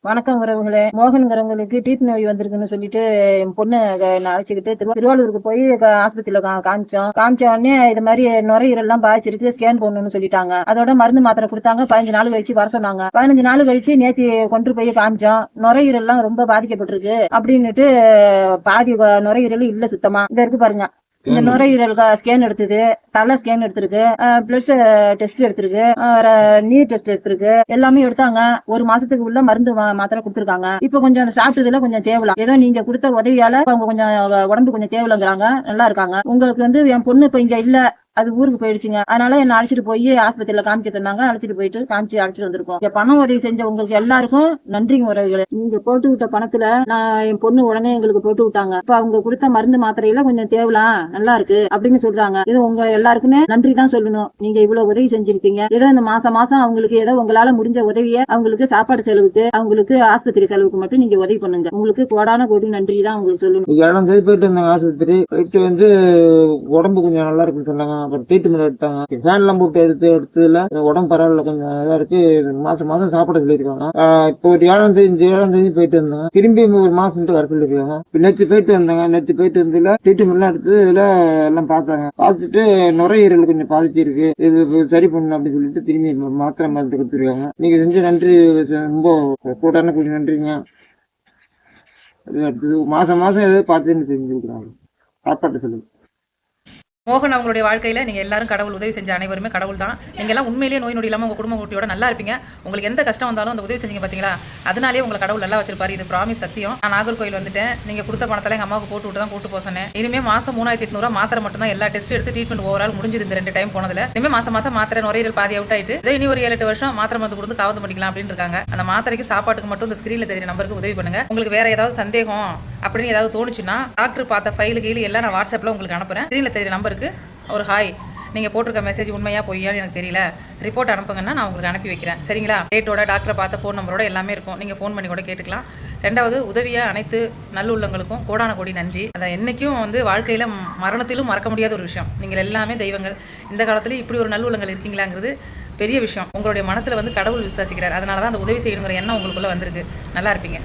வணக்கம் உறவுகளே மோகன்கிறவங்களுக்கு டீத் நோய் வந்திருக்குன்னு சொல்லிட்டு என் பொண்ணு நான் அழைச்சிக்கிட்டு திருவாரூருக்கு போய் ஆஸ்பத்திரியில கா- காமிச்சோம். காமிச்ச உடனே இது மாதிரி நுரையீரல் எல்லாம் பாதிச்சிருக்கு ஸ்கேன் பண்ணணும்னு சொல்லிட்டாங்க. அதோட மருந்து மாத்திரை கொடுத்தாங்க. பதினஞ்சு நாள் கழிச்சு வர சொன்னாங்க. பதினஞ்சு நாள் கழிச்சு நேத்தி கொண்டு போய் காமிச்சோம். நுரையீரல் எல்லாம் ரொம்ப பாதிக்கப்பட்டிருக்கு. அப்படின்னுட்டு பாதி நுரையீரல் இல்ல சுத்தமா. இந்த இருக்கு பாருங்க. இந்த நுரையீரல் ஸ்கேன் எடுத்தது தலை ஸ்கேன் எடுத்திருக்கு பிளட் டெஸ்ட் எடுத்திருக்கு நீர் டெஸ்ட் எடுத்திருக்கு. எல்லாமே எடுத்தாங்க. ஒரு மாசத்துக்கு உள்ள மருந்து மாத்திரை கொடுத்துருக்காங்க. இப்ப கொஞ்சம் சாப்பிட்டதுல கொஞ்சம் தேவலாம் ஏதோ நீங்க கொடுத்த உதவியால அவங்க கொஞ்சம் உடம்பு கொஞ்சம் தேவலங்கிறாங்க. நல்லா இருக்காங்க. உங்களுக்கு வந்து என் பொண்ணு இப்ப இங்க இல்ல. அது ஊருக்கு போயிடுச்சுங்க. அதனால என்ன அழைச்சிட்டு போய் ஆஸ்பத்திரியில காமிக்க சொன்னாங்க. அழைச்சிட்டு போயிட்டு காமிச்சு அழைச்சிட்டு வந்திருக்கோம். இங்க பணம் உதவி செஞ்ச உங்களுக்கு எல்லாருக்கும் நன்றிங்க உறவுகளை. நீங்க போட்டு விட்ட பணத்துல நான் என் பொண்ணு உடனே எங்களுக்கு போட்டு விட்டாங்க. இப்ப அவங்க கொடுத்த மருந்து மாத்திரையில கொஞ்சம் தேவலாம் நல்லா இருக்கு அப்படின்னு சொல்றாங்க. இது உங்க எல்லாருக்குமே நன்றி தான் சொல்லணும். நீங்க இவ்வளவு உதவி செஞ்சிருக்கீங்க. ஏதோ இந்த மாசம் மாசம் அவங்களுக்கு ஏதோ உங்களால முடிஞ்ச உதவிய அவங்களுக்கு சாப்பாடு செலவுக்கு அவங்களுக்கு ஆஸ்பத்திரி செலவுக்கு மட்டும் நீங்க உதவி பண்ணுங்க. உங்களுக்கு கோடான கோடி நன்றி தான் உங்களுக்கு சொல்லணும். ஏழாம் போயிட்டு இருந்தாங்க ஆஸ்பத்திரி. போயிட்டு வந்து உடம்பு கொஞ்சம் நல்லா இருக்குன்னு சொன்னாங்க. அப்புறம் ட்ரீட்மெண்ட் எடுத்தாங்க. ஃபேன் எல்லாம் போட்டு எடுத்து எடுத்ததுல உடம்பு பரவாயில்ல கொஞ்சம் இதா இருக்கு. மாசம் மாசம் சாப்பிட சொல்லியிருக்காங்க. இப்போ ஒரு ஏழாம் தேதி ஏழாம் தேதி போயிட்டு வந்தாங்க திரும்பி ஒரு மாசம் வர சொல்லியிருக்காங்க. நேற்று போயிட்டு வந்தாங்க. நேற்று போயிட்டு வந்ததுல ட்ரீட்மெண்ட் எல்லாம் எடுத்து இதுல எல்லாம் பார்த்தாங்க. பார்த்துட்டு நுரையீரல் கொஞ்சம் பாதிச்சு இருக்கு இது சரி பண்ணணும் அப்படின்னு சொல்லிட்டு திரும்பி மாத்திரை மருந்து கொடுத்துருக்காங்க. நீங்க செஞ்ச நன்றி ரொம்ப கூட்டான கொஞ்சம் நன்றிங்க. அது அடுத்தது மாசம் மாசம் எதாவது பார்த்து தெரிஞ்சுக்கிறாங்க சாப்பாட்டு செலவு மோகன் அவங்களுடைய வாழ்க்கையில் நீங்கள் எல்லாரும் கடவுள் உதவி செஞ்ச அனைவருமே கடவுள் தான். நீங்கள் எல்லாம் உண்மையிலேயே நோய் நொடி இல்லாமல் உங்கள் குடும்ப குட்டியோட நல்லா இருப்பீங்க. உங்களுக்கு எந்த கஷ்டம் வந்தாலும் அந்த உதவி செஞ்சீங்க பார்த்தீங்களா அதனாலே உங்களை கடவுள் நல்லா வச்சிருப்பாரு. இது ப்ராமிஸ் சத்தியம். நான் நாகர்கோயில் வந்துட்டேன். நீங்கள் கொடுத்த பணத்தில் எங்கள் அம்மாவுக்கு போட்டு விட்டு தான் கூட்டு போக இனிமேல் மாதம் மூணாயிரத்தி எட்நூறுவா மாத்திரை மட்டும் தான் எல்லா டெஸ்ட் எடுத்து ட்ரீட்மெண்ட் ஓவரால் முடிஞ்சது இந்த ரெண்டு டைம் போனதில். இனிமேல் மாதம் மாதம் மாத்திரை நுரையீரல் பாதி அவுட் ஆயிட்டு இதோ இனி ஒரு ஏழு எட்டு வருஷம் மாத்திரை மருந்து கொடுத்து காவந்து பண்ணிக்கலாம் அப்படின்னு இருக்காங்க அந்த மாத்திரைக்கு சாப்பாட்டுக்கு மட்டும் இந்த ஸ்க்ரீனில் தெரியுற நம்பருக்கு உதவி பண்ணுங்க. உங்களுக்கு வேற ஏதாவது சந்தேகம் அப்படின்னு ஏதாவது தோணுச்சுன்னா டாக்டர் பார்த்த ஃபைலு கீழே எல்லாம் நான் வாட்ஸ்அப்பில் உங்களுக்கு அனுப்புகிறேன் தெரியல தெரியுற நம்பருக்கு ஒரு ஹாய் நீங்கள் போட்டிருக்க மெசேஜ் உண்மையாக பொய்யான்னு எனக்கு தெரியல. ரிப்போர்ட் அனுப்புங்கன்னா நான் உங்களுக்கு அனுப்பி வைக்கிறேன். சரிங்களா? டேட்டோட டாக்டரை பார்த்த ஃபோன் நம்பரோட எல்லாமே இருக்கும். நீங்கள் ஃபோன் பண்ணி கூட கேட்டுக்கலாம். ரெண்டாவது உதவியாக அனைத்து நல்லுள்ளங்களுக்கும் கோடான கோடி நன்றி. அதை என்றைக்கும் வந்து வாழ்க்கையில் மரணத்திலும் மறக்க முடியாத ஒரு விஷயம். நீங்கள் எல்லாமே தெய்வங்கள். இந்த காலத்துலேயும் இப்படி ஒரு நல்லுள்ளங்கள் இருக்கீங்களாங்கிறது பெரிய விஷயம். உங்களுடைய மனசில் வந்து கடவுள் விசுவாசிக்கிறார். அதனால தான் அந்த உதவி செய்யணுங்கிற எண்ணம் உங்களுக்குள்ளே வந்திருக்கு. நல்லா இருப்பீங்க.